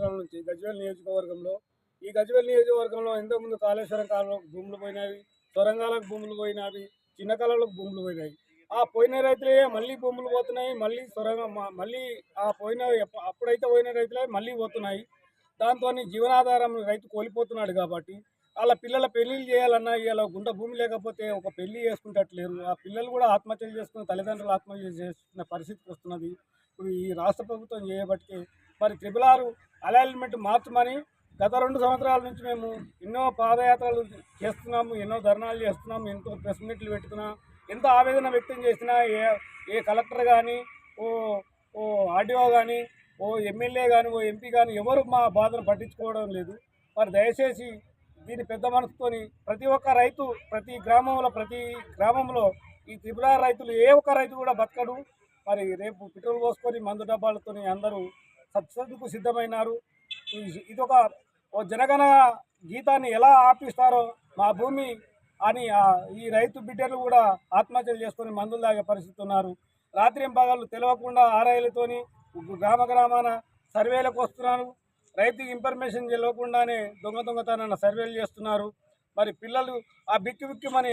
గజ్వేల్ నియోజకవర్గంలో ఈ గజ్వేల్ నియోజకవర్గంలో ఇంతకుముందు కాళేశ్వరం కాలంలో భూములు పోయినవి సొరంగాలకు భూములు పోయినవి చిన్న కాలంలోకి భూములు పోయినాయి ఆ పోయిన రైతులే మళ్ళీ భూములు పోతున్నాయి మళ్ళీ సొరంగం మళ్ళీ ఆ పోయిన అప్పుడైతే పోయిన రైతులే మళ్ళీ పోతున్నాయి. దాంతో జీవనాధారం రైతు కోల్పోతున్నాడు కాబట్టి వాళ్ళ పిల్లల పెళ్ళిళ్ళు చేయాలన్నా ఇలా గుంట భూమి లేకపోతే ఒక పెళ్ళి చేసుకుంటట్లేరు. ఆ పిల్లలు కూడా ఆత్మహత్యలు చేసుకుని తల్లిదండ్రులు ఆత్మహత్యలు చేసుకునే పరిస్థితికి వస్తున్నది. ఇప్పుడు ఈ రాష్ట్ర ప్రభుత్వం చేయబట్టి మరి త్రిబుల్ ఆరు అలైన్మెంట్ మార్చమని గత రెండు సంవత్సరాల నుంచి మేము ఎన్నో పాదయాత్రలు చేస్తున్నాము ఎన్నో ధర్నాలు చేస్తున్నాము ఎంతో ప్రెస్ మీట్లు పెట్టుకున్నా ఎంత ఆవేదన వ్యక్తం చేసినా ఏ ఏ కలెక్టర్ కానీ ఓ ఓ ఆర్డీఓ కానీ ఓ ఎమ్మెల్యే కానీ ఓ ఎంపీ కానీ ఎవరు మా బాధను పట్టించుకోవడం లేదు. మరి దయచేసి దీని పెద్ద మనసుతోని ప్రతి ఒక్క రైతు ప్రతి గ్రామంలో ప్రతి గ్రామంలో ఈ త్రిపుర రైతులు ఏ ఒక్క రైతు కూడా బతకడు. మరి రేపు పెట్రోల్ పోసుకొని మందు డబ్బాలతోని అందరూ సత్సందుకు సిద్ధమైనారు. ఇది ఇదొక ఓ జనగణ గీతాన్ని ఎలా ఆపిస్తారో మా భూమి అని ఈ రైతు బిడ్డలు కూడా ఆత్మహత్యలు చేసుకొని మందులు తాగే పరిస్థితి ఉన్నారు రాత్రి పగలు తెలియకుండా ఆరాయిలతోని గ్రామ గ్రామాన సర్వేలకు వస్తున్నారు. రైతు ఇన్ఫర్మేషన్ తెలియకుండానే దొంగ దొంగతనాన్ని సర్వేలు చేస్తున్నారు. మరి పిల్లలు ఆ బిక్కి బిక్కి మన